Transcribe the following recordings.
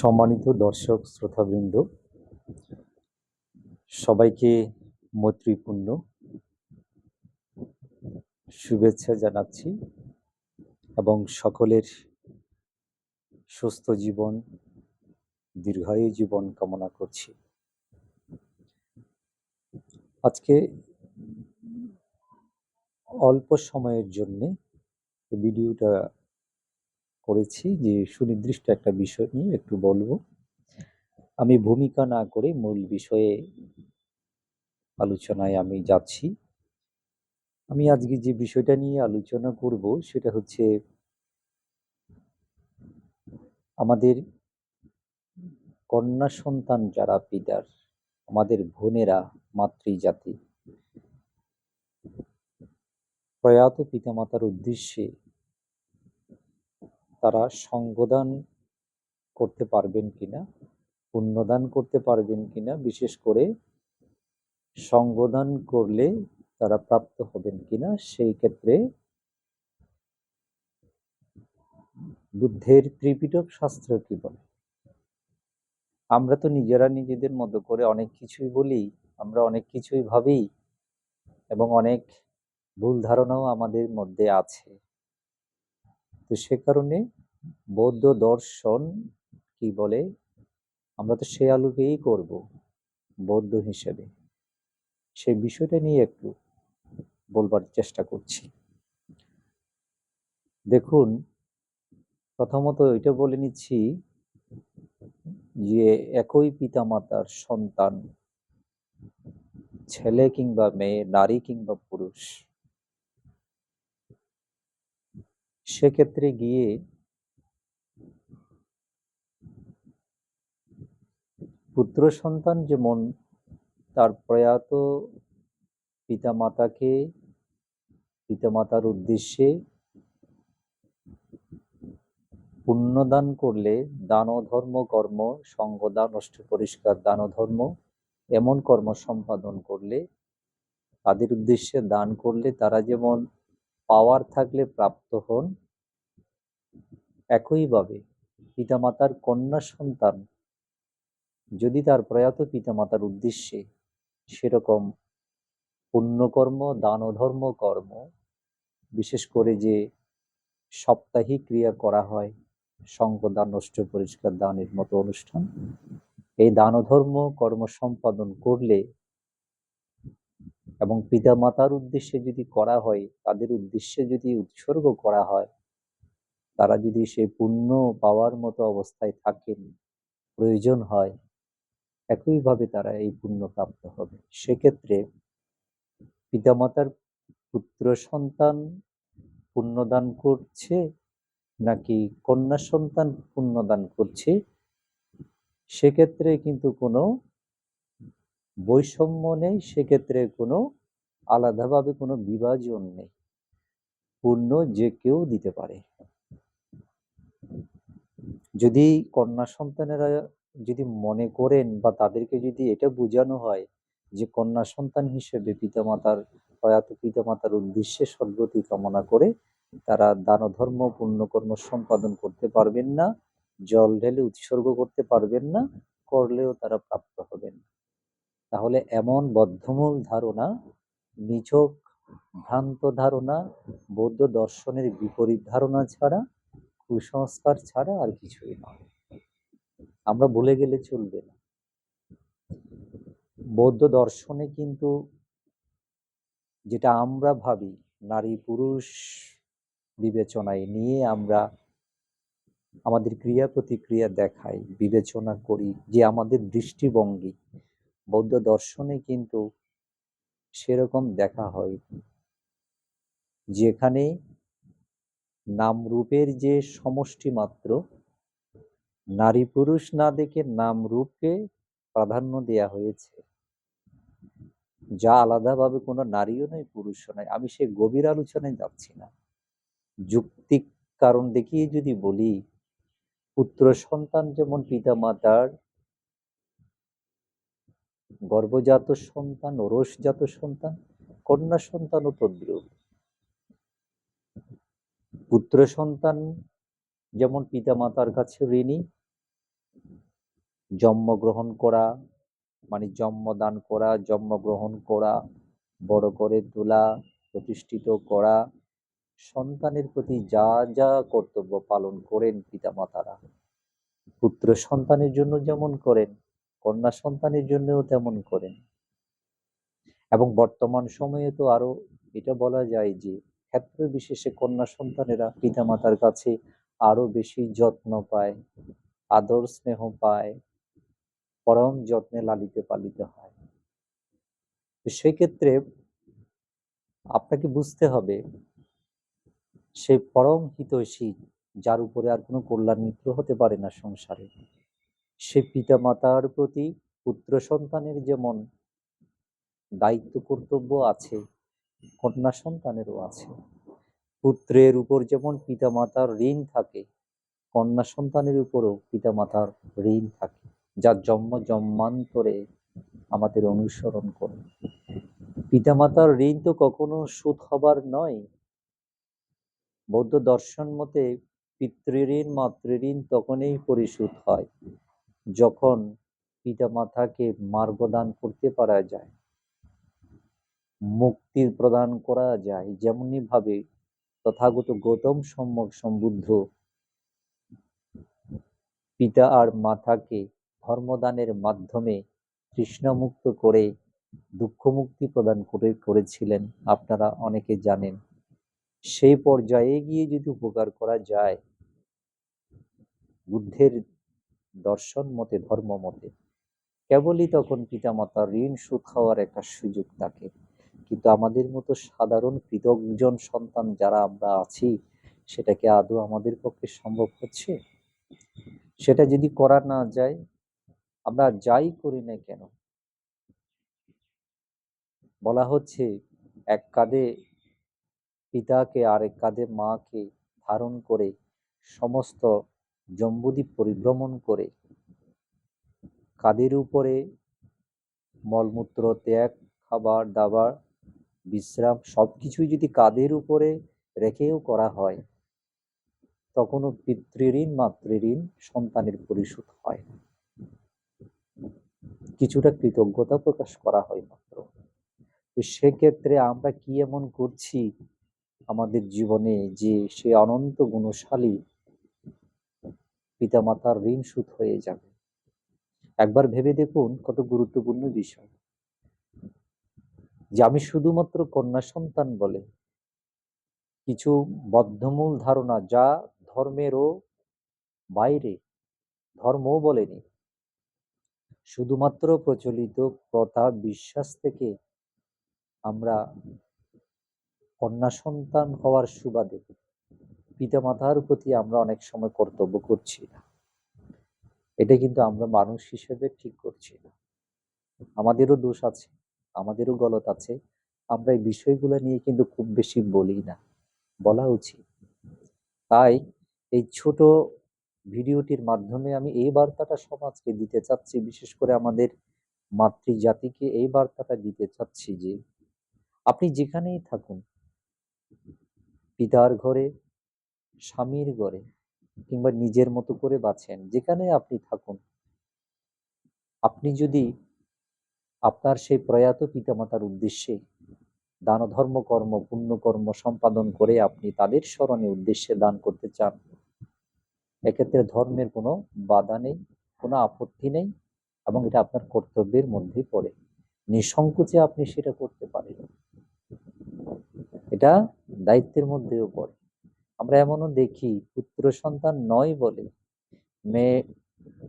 সম্মানিত দর্শক, শ্রোতাবৃন্দ, সবাইকে মৈত্রীপূর্ণ শুভেচ্ছা জানাচ্ছি এবং সকলের সুস্থ জীবন, দীর্ঘায়ু জীবন কামনা করছি। আজকে অল্প সময়ের জন্যে ভিডিওটা করেছি যে সুনির্দিষ্ট একটা বিষয় নিয়ে একটু বলব। আমি ভূমিকা না করে মূল বিষয়ে আলোচনায় আমি যাচ্ছি। আমি আজকে যে বিষয়টা নিয়ে আলোচনা করব সেটা হচ্ছে আমাদের কন্যা সন্তান যারা পিতার, আমাদের বোনেরা মাতৃজাতি, প্রয়াত পিতামাতার উদ্দেশ্যে তারা সঙ্গদান করতে পারবেন কিনা, পুণ্যদান করতে পারবেন কিনা, বিশেষ করে সঙ্গদান করলে তারা প্রাপ্ত হবেন কিনা, সেই ক্ষেত্রে বুদ্ধের ত্রিপিটক শাস্ত্র কি বলে? আমরা তো নিজেরা নিজেদের মতো করে অনেক কিছুই বলি, আমরা অনেক কিছুই ভাবি এবং অনেক ভুল ধারণাও আমাদের মধ্যে আছে। তো সে কারণে বৌদ্ধ দর্শন, কি বলে, আমরা তো সে আলোকেই করব বৌদ্ধ হিসেবে। সেই বিষয়টা নিয়ে একটু বলবার চেষ্টা করছি। দেখুন, প্রথমত এটা বলে নিচ্ছি যে একই পিতামাতার সন্তান, ছেলে কিংবা মেয়ে, নারী কিংবা পুরুষ সেক্ষেত্রে গিয়ে পুত্র সন্তান যেমন তার প্রয়াত পিতামাতাকে, পিতামাতার উদ্দেশ্যে পুণ্যদান করলে দান ধর্ম কর্ম সঙ্গদান অষ্ট পরিষ্কার দান ধর্ম এমন কর্ম সম্পাদন করলে, তাদের উদ্দেশ্যে দান করলে তারা যেমন পাওয়ার থাকলে প্রাপ্ত হন একইভাবে পিতামাতার কন্যা সন্তান যদি তার প্রয়াত পিতামাতার উদ্দেশ্যে সেরকম পুণ্যকর্ম দান ধর্ম কর্ম, বিশেষ করে যে সাপ্তাহিক ক্রিয়া করা হয় সঙ্গদান নষ্ট পরিষ্কার দানের মতো অনুষ্ঠান, এই দান ধর্ম কর্ম সম্পাদন করলে এবং পিতা মাতার উদ্দেশ্যে যদি করা হয়, তাদের উদ্দেশ্যে যদি উৎসর্গ করা হয় তারা যদি সে পুণ্য পাওয়ার মতো অবস্থায় থাকেন, প্রয়োজন হয়, একইভাবে তারা এই পুণ্য প্রাপ্ত হবে। সেক্ষেত্রে পিতামাতার পুত্র সন্তান পুণ্যদান করছে নাকি কন্যা সন্তান পুণ্যদান করছে? সেক্ষেত্রে কিন্তু কোনো বৈষম্য নেই, সেক্ষেত্রে কোনো আলাদাভাবে কোনো বিভাজন নেই। পুণ্য যে কেউ দিতে পারে। যদি কন্যা সন্তানেরা যদি মনে করেন বা তাদেরকে যদি এটা বোঝানো হয় যে কন্যা সন্তান হিসেবে পিতামাতার প্রয়াত পিতামাতার উদ্দেশ্যে সদ্গতি কামনা করে তারা দান ধর্ম পুণ্যকর্ম সম্পাদন করতে পারবেন না, জল ঢেলে উৎসর্গ করতে পারবেন না, করলেও তারা প্রাপ্ত হবেন। তাহলে এমন বদ্ধমূল ধারণা, নিছক ভ্রান্ত ধারণা, বৌদ্ধ দর্শনের বিপরীত ধারণা ছাড়া কুসংস্কার ছাড়া আর কিছুই নয়। আমরা ভুলে গেলে চলবে না। বৌদ্ধ দর্শনে কিন্তু যেটা আমরা ভাবি, নারী পুরুষ বিবেচনায় নিয়ে আমরা আমাদের ক্রিয়া প্রতিক্রিয়া দেখাই, বিবেচনা করি যে আমাদের দৃষ্টিভঙ্গি। বৌদ্ধ দর্শনে কিন্তু সেরকম দেখা হয় যেখানে নাম রূপের যে সমষ্টি মাত্র নারী পুরুষ না দেখে নাম রূপকে প্রাধান্য দেয়া হয়েছে। যা আলাদাভাবে কোনো নারীও নয়, পুরুষও নয়। আমি সে গভীর আলোচনায় যাচ্ছি না। যুক্তিক কারণ দেখিয়ে যদি বলি, পুত্র সন্তান যেমন পিতা মাতার গর্ভজাত সন্তান ওরসজাত সন্তান, কন্যা সন্তানও তদ্রুপ। পুত্র সন্তান যেমন পিতা মাতার কাছে ঋণী জন্মগ্রহণ করা মানে জন্মদান করা জন্মগ্রহণ করা, বড় করে তোলা, প্রতিষ্ঠিত করা, সন্তানের প্রতি যা যা কর্তব্য পালন করেন পিতামাতারা। পুত্র সন্তানের জন্য যেমন করেন, কন্যা সন্তানের জন্যও তেমন করেন। এবং বর্তমান সময়ে তো আরও এটা বলা যায় যে ক্ষেত্র বিশেষে কন্যা সন্তানেরা পিতামাতার কাছে আরও বেশি যত্ন পায়, আদর স্নেহ পায়, পরম যত্নে লালিত পালিত হয়। সেক্ষেত্রে আপনাকে বুঝতে হবে, সে পরম হিতৈষী, যার উপরে আর কোনো কল্যাণ মিত্র হতে পারে না সংসারে। সে পিতা মাতার প্রতি পুত্র সন্তানের যেমন দায়িত্ব কর্তব্য আছে কন্যা সন্তানেরও আছে। পুত্রের উপর যেমন পিতা মাতার ঋণ থাকে কন্যা সন্তানের উপরও পিতা মাতার ঋণ থাকে, যার জন্ম জন্মান্তরে আমাদের অনুসরণ করে। পিতামাতার ঋণ তো কখনো সুদ হবার নয়। বৌদ্ধ দর্শন মতে পিতৃঋণ, মাতৃঋণ তখনই পরিশোধ হয়, যখন পিতামাতাকে মার্গদান করতে পারা যায়। মুক্তি প্রদান করা যায় যেমনি ভাবে তথাগত গৌতম সম্যক সম্বুদ্ধ পিতা আর মাতাকে ধর্মদানের মাধ্যমে তৃষ্ণামুক্ত করে দুঃখ মুক্তি প্রদান করে, করেছিলেন। আপনারা অনেকে জানেন। সেই পর্যায়ে গিয়ে যদি উপকার করা যায়, বুদ্ধের দর্শন মতে, ধর্ম মতে, কেবলই তখন পিতামাতার ঋণ সুদ খাওয়ার একটা সুযোগ থাকে। কিন্তু আমাদের মতো সাধারণ কৃতজ্ঞজন সন্তান যারা আমরা আছি সেটাকে আদৌ আমাদের পক্ষে সম্ভব হচ্ছে? সেটা যদি করা না যায়, আমরা যাই করি না কেন? বলা হচ্ছে, এক কাঁধে পিতাকে আর এক কাঁধে মাকে ধারণ করে সমস্ত জম্বুদ্বীপ পরিভ্রমণ করে কাদের উপরে মলমূত্র, ত্যাগ, খাবার দাবার বিশ্রাম সবকিছুই যদি কাদের উপরে রেখেও করা হয়, তখনও পিতৃঋণ, মাতৃঋণ সন্তানের পরিশোধ হয় না। কিছুটা কৃতজ্ঞতা প্রকাশ করা হয় মাত্র। তো সেক্ষেত্রে আমরা কি এমন করছি আমাদের জীবনে যে সে অনন্ত গুণশালী পিতামাতার ঋণ সুদ হয়ে যাবে? একবার ভেবে দেখুন কত গুরুত্বপূর্ণ বিষয়। যে আমি শুধুমাত্র কন্যা সন্তান বলে। কিছু বদ্ধমূল ধারণা যা ধর্মেরও বাইরে, ধর্মও বলেনি। শুধুমাত্র প্রচলিত প্রথা বিশ্বাস থেকে আমরা কন্যা সন্তান হওয়ার সুবাদে পিতামাতার প্রতি আমরা অনেক সময় কর্তব্য করছি না। এটা কিন্তু আমরা মানুষ হিসেবে ঠিক করছি না। আমাদেরও দোষ আছে। আমাদেরও গলত আছে। আমরা এই বিষয়গুলো নিয়ে কিন্তু খুব বেশি বলি না। বলা উচিত। তাই এই ছোট ভিডিওটির মাধ্যমে আমি এই বার্তাটা সমাজকে দিতে চাচ্ছি, বিশেষ করে আমাদের মাতৃজাতিকে এই বার্তাটা দিতে চাচ্ছি যে, আপনি যেখানেই থাকুন, পিতার ঘরে, স্বামীর ঘরে, কিংবা নিজের মতো করে বাঁচেন যেখানে আপনি থাকুন, আপনি যদি আপনার সেই প্রয়াত পিতামাতার উদ্দেশ্যে দান ধর্ম কর্ম, পুণ্য কর্ম সম্পাদন করে আপনি তাদের স্মরণে উদ্দেশ্যে দান করতে চান। এক্ষেত্রে ধর্মের কোনো বাধা নেই, কোনো আপত্তি নেই এবং এটা আপনার কর্তব্যের মধ্যে পড়ে। নিঃসংকোচে আপনি সেটা করতে পারেন। এটা দায়িত্বের মধ্যেও পড়ে। আমরা এমনও দেখি, পুত্র সন্তান নয় বলে, মেয়ে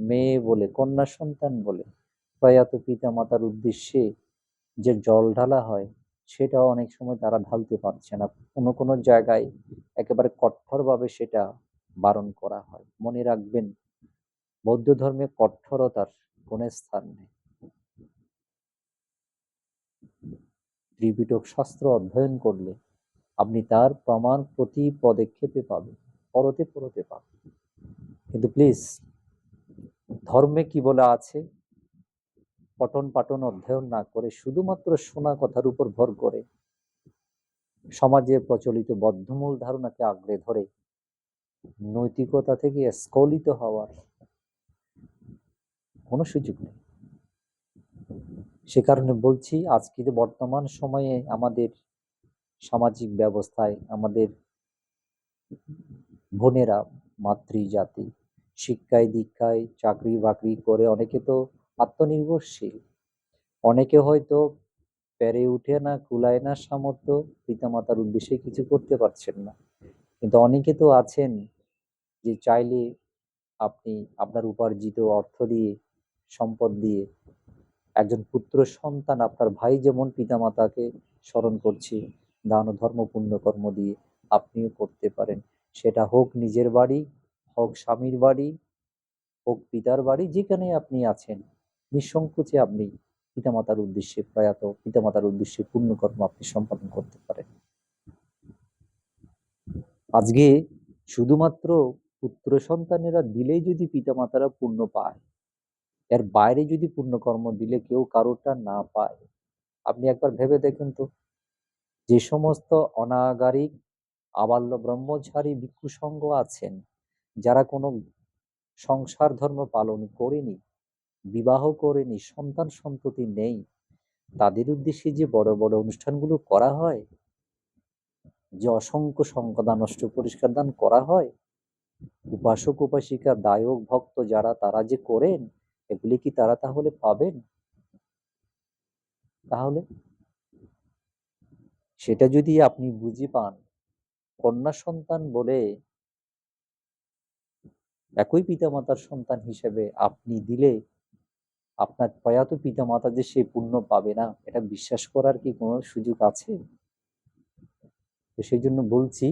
মেয়ে বলে, কন্যা সন্তান বলে প্রয়াত পিতা মাতার উদ্দেশ্যে যে জল ঢালা হয়, সেটাও অনেক সময় তারা ঢালতে পারছে না। কোনো কোনো জায়গায় একেবারে কঠোরভাবে সেটা বারণ করা হয়। মনে রাখবেন, বৌদ্ধ ধর্মে কঠোরতার কোনো স্থান নেই। ত্রিপিটক শাস্ত্র অধ্যয়ন করলে আপনি তার প্রমাণ প্রতি পদক্ষেপে পাবেন, পরতে পরতে পাবেন। কিন্তু প্লিজ ধর্মে কি বলা আছে? পঠন পাঠন অধ্যয়ন না করে শুধুমাত্র শোনা কথার উপর ভর করে। সমাজে প্রচলিত বদ্ধমূল ধারণাকে আঁকড়ে ধরে, নৈতিকতা থেকে স্খলিত হওয়ার কোনো সুযোগ নেই। সে কারণে বলছি, আজকে বর্তমান সময়ে আমাদের সামাজিক ব্যবস্থায় আমাদের বোনেরা, মাতৃজাতি, শিক্ষায় দীক্ষায় চাকরি বাকরি করে অনেকে তো আত্মনির্ভরশীল। অনেকে হয়তো পেরে উঠে না, কুলায় না সামর্থ্য, পিতামাতার উদ্দেশ্যে কিছু করতে পারছেন না। কিন্তু অনেকে তো আছেন যে চাইলে আপনি আপনার উপার্জিত অর্থ দিয়ে, সম্পদ দিয়ে একজন পুত্র সন্তান আপনার ভাই যেমন পিতামাতাকে স্মরণ করছে, দান ধর্ম পুণ্য কর্ম দিয়ে আপনিও করতে পারেন। সেটা হোক নিজের বাড়ি, হোক স্বামীর বাড়ি, হোক পিতার বাড়ি, যেখানে আপনি আছেন। নিঃসংকোচে আপনি পিতামাতার উদ্দেশ্যে প্রয়াত, পিতামাতার উদ্দেশ্যে পুণ্যকর্ম আপনি সম্পাদন করতে পারেন। আজকে শুধুমাত্র পুত্র সন্তানেরা দিলেই যদি পিতামাতারা পুণ্য পায়, এর বাইরে যদি পুণ্যকর্ম দিলে কেউ কারোরটা না পায়, আপনি একবার ভেবে দেখুন তো। যে সমস্ত অনাগারিক, আবাল্য ব্রহ্মচারী ভিক্ষু সংঘ আছেন, যারা কোনো সংসার ধর্ম পালন করেনি বিবাহ করেনি, সন্তান সন্ততি নেই। তাদের উদ্দেশ্যে যে বড় বড় অনুষ্ঠানগুলো করা হয়, যে অসংখ্য সংকদান অষ্ট পরিষ্কার দান করা হয়, উপাসক, উপাসিকা, দায়ক, ভক্ত যারা, তারা যে করেন, এগুলি কি তারা তাহলে পাবেন? তাহলে? সেটা যদি আপনি বুঝি পান, কন্যা সন্তান বলে একই পিতামাতার সন্তান হিসেবে আপনি দিলে আপনার প্রয়াত পিতামাতা যে সে পুণ্য পাবে না, এটা বিশ্বাস করার কি কোনো সুযোগ আছে? তো সেই জন্য বলছি,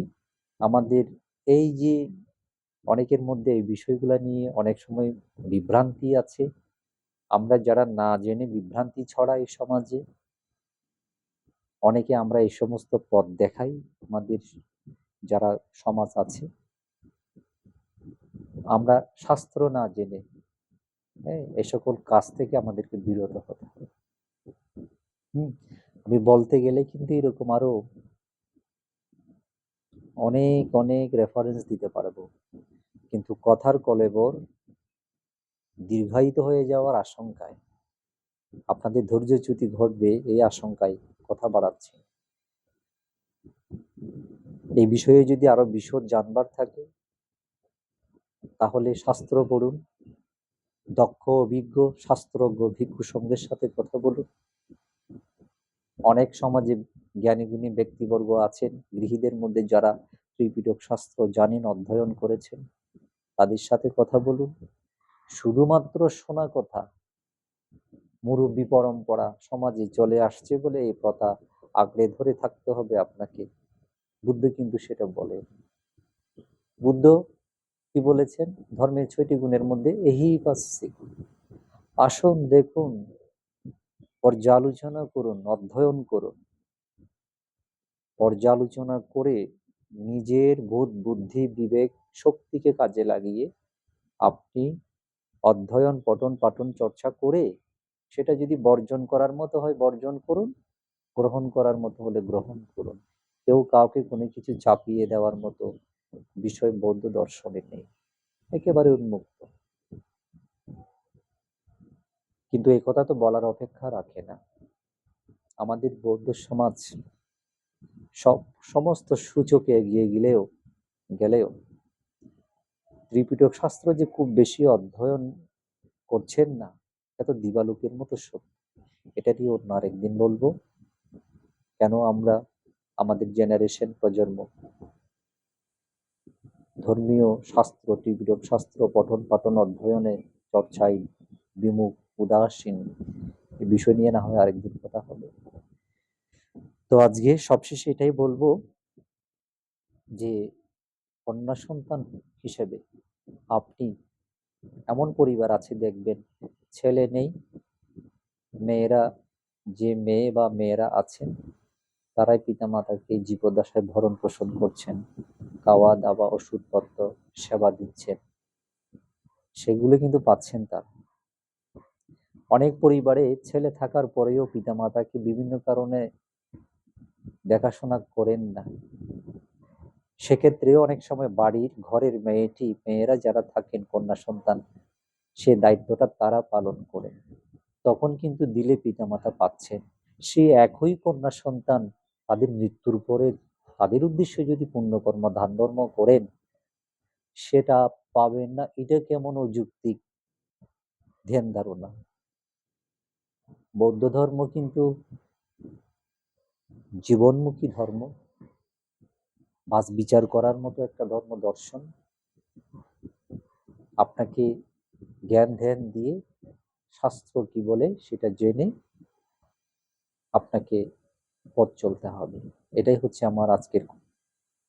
আমাদের এই যে অনেকের মধ্যে এই বিষয়গুলো নিয়ে অনেক সময় বিভ্রান্তি আছে। আমরা যারা না জেনে বিভ্রান্তি ছড়াই সমাজে, অনেকে আমরা এই সমস্ত পথ দেখাই আমাদের যারা সমাজ আছে। আমরা শাস্ত্র না জেনে এই সকল কাজ থেকে আমাদেরকে বিরত হতে হবে। হুম, আমি বলতে গেলে কিন্তু এরকম আরও অনেক অনেক রেফারেন্স দিতে পারব। কিন্তু কথার কলেবর দীর্ঘায়িত হয়ে যাওয়ার আশঙ্কায়, আপনাদের ধৈর্যচ্যুতি ঘটবে এই আশঙ্কায় কথা বাড়াচ্ছি। এই বিষয়ে যদি আরও বিশদ জানবার থাকে, তাহলে শাস্ত্র পড়ুন। দক্ষ, অভিজ্ঞ, শাস্ত্রজ্ঞ ভিক্ষু সঙ্গের সাথে কথা বলুন। অনেক সমাজে জ্ঞানীগুণী ব্যক্তিবর্গ আছেন, গৃহীদের মধ্যে যারা ত্রিপিটক শাস্ত্র জানেন, অধ্যয়ন করেছেন, তাদের সাথে কথা বলুন। শুধুমাত্র শোনা কথা, মুরব্বী পরম্পরা সমাজে চলে আসছে বলে এই প্রথা আঁকড়ে ধরে থাকতে হবে আপনাকে। বুদ্ধ কিন্তু সেটা বলে। বুদ্ধ কি বলেছেন? ধর্মের ছয়টি গুণের মধ্যে এই পাচ্ছি আসুন দেখুন, পর্যালোচনা করুন, অধ্যয়ন করুন। পর্যালোচনা করে নিজের বোধ, বুদ্ধি, বিবেক, শক্তিকে কাজে লাগিয়ে আপনি অধ্যয়ন, পঠন, পাঠন, চর্চা করে সেটা যদি বর্জন করার মতো হয়, বর্জন করুন। গ্রহণ করার মতো হলে গ্রহণ করুন। কেউ কাউকে কোনো কিছু চাপিয়ে দেওয়ার মতো বিষয় বৌদ্ধ দর্শনে নেই, একেবারে উন্মুক্ত। কিন্তু এই কথা তো বলার অপেক্ষা রাখে না। আমাদের বৌদ্ধ সমাজ সব সমস্ত সূচকে এগিয়ে গেলেও গেলেও ত্রিপিটক শাস্ত্র যে খুব বেশি অধ্যয়ন করছেন না, এত দিবালোকের মতো সত্য। এটা নিয়ে অন্য আরেকদিন বলব, কেন আমরা আমাদের জেনারেশন প্রজন্ম ধর্মীয় শাস্ত্র ত্রিপিটক শাস্ত্র, পঠন পাঠন অধ্যয়নে চর্চায় বিমুখ, উদাসীন। এই বিষয় নিয়ে না হয় আরেকদিন কথা হবে। তো আজকে সবশেষে এটাই বলব যে কন্যা সন্তান হিসেবে আপনি এমন পরিবার আছে দেখবেন, ছেলে নেই, মেয়েরা যে মেয়ে বা মেয়েরা আছেন তারাই পিতামাতাকে জীবদ্দশায় ভরণ পোষণ করছেন। খাওয়া, দাওয়া, ওষুধপত্র, সেবা দিচ্ছেন। সেগুলো কিন্তু পাচ্ছেন তারা। অনেক পরিবারে ছেলে থাকার পরেও পিতামাতাকে বিভিন্ন কারণে দেখাশোনা করেন না। সেক্ষেত্রেও অনেক সময় বাড়ির ঘরের মেয়েটি, মেয়েরা যারা থাকেন, কন্যা সন্তান, সে দায়িত্বটা তারা পালন করেন। তখন কিন্তু দিলে পিতামাতা পাচ্ছেন। সে একই কন্যা সন্তান তাদের মৃত্যুর পরে তাদের উদ্দেশ্যে যদি পুণ্যকর্ম দান ধর্ম করেন, সেটা পাবেন না। এটা কেমন অযৌক্তিক? ধ্যান, ধারণা। বৌদ্ধ ধর্ম কিন্তু জীবনমুখী ধর্ম। বাস বিচার করার মতো একটা ধর্ম দর্শন। আপনাকে জ্ঞান, ধ্যান দিয়ে শাস্ত্র কি বলে সেটা জেনে আপনাকে পথ চলতে হবে। এটাই হচ্ছে আমার আজকের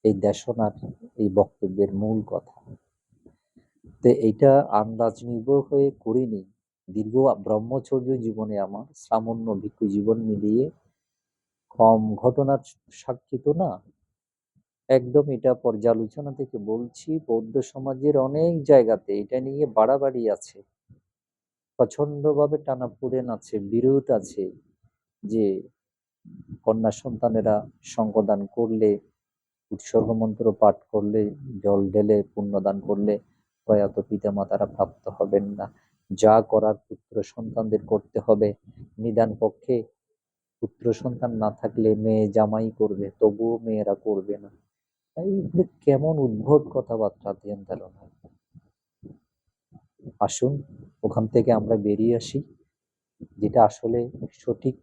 এই দেশনার এই বক্তব্যের মূল কথা। তো এইটা আন্দাজ নির্ভর হয়ে করিনি। দীর্ঘ ব্রহ্মচর্য জীবনে আমার সামান্য ভিক্ষু জীবন মিলিয়ে কম ঘটনার সাক্ষী তো না। একদম এটা পর্যালোচনা থেকে বলছি, বৌদ্ধ সমাজের অনেক জায়গাতে এটা নিয়ে বাড়াবাড়ি আছে। প্রচন্ডভাবে টানাপোড়েন আছে, বিরোধ আছে যে কন্যা সন্তানেরা সঙ্গদান করলে উৎসর্গ মন্ত্র পাঠ করলে, জল ঢেলে পুণ্যদান করলে প্রয়াত পিতা মাতারা প্রাপ্ত হবেন না। যা করার পুত্র সন্তানদের করতে হবে। নিদান পক্ষে পুত্র সন্তান না থাকলে মেয়ে জামাই করবে, তবুও মেয়েরা করবে না। এইগুলো কেমন উদ্ভট কথাবার্তা ধ্যান ধারণা আসুন, ওখান থেকে আমরা বেরিয়ে আসি, যেটা আসলে সঠিক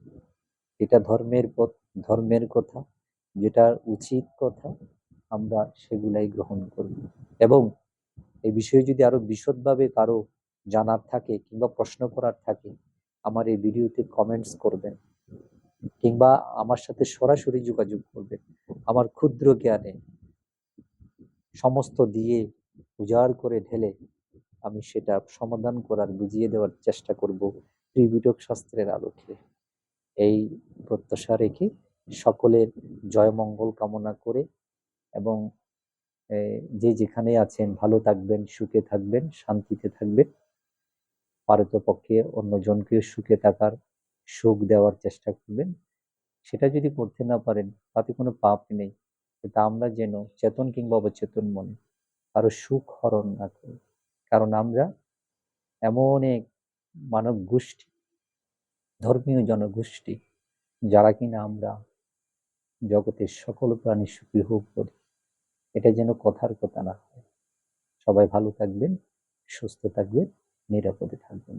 এটা ধর্মের ধর্মের কথা, যেটা উচিত কথা, আমরা সেগুলাই গ্রহণ করব এবং এই বিষয়ে যদি আরও বিশদভাবে কারও জানার থাকে কিংবা প্রশ্ন করার থাকে, আমার এই ভিডিওতে কমেন্টস করবেন কিংবা আমার সাথে সরাসরি যোগাযোগ করবেন। আমার ক্ষুদ্র জ্ঞানে সমস্ত দিয়ে উজাড় করে ঢেলে আমি সেটা সমাধান করার, বুঝিয়ে দেওয়ার চেষ্টা করব ত্রিবিটক শাস্ত্রের আলোকে। এই প্রত্যাশা রেখে সকলের জয় মঙ্গল কামনা করে এবং যে যেখানে আছেন ভালো থাকবেন, সুখে থাকবেন, শান্তিতে থাকবেন। পারত পারতপক্ষে অন্যজনকেও সুখে থাকার সুখ দেওয়ার চেষ্টা করবেন। সেটা যদি করতে না পারেন, তাতে কোনো পাপ নেই। তা আমরা যেন চেতন কিংবা অবচেতন মনে কারও সুখ হরণ না করি। কারণ আমরা এমন এক মানব গোষ্ঠী ধর্মীয় জনগোষ্ঠী, যারা কিনা আমরা জগতের সকল প্রাণী সুখী হোক করি, এটা যেন কথার কথা না হয়। সবাই ভালো থাকবেন, সুস্থ থাকবেন, নিরাপদে থাকবেন।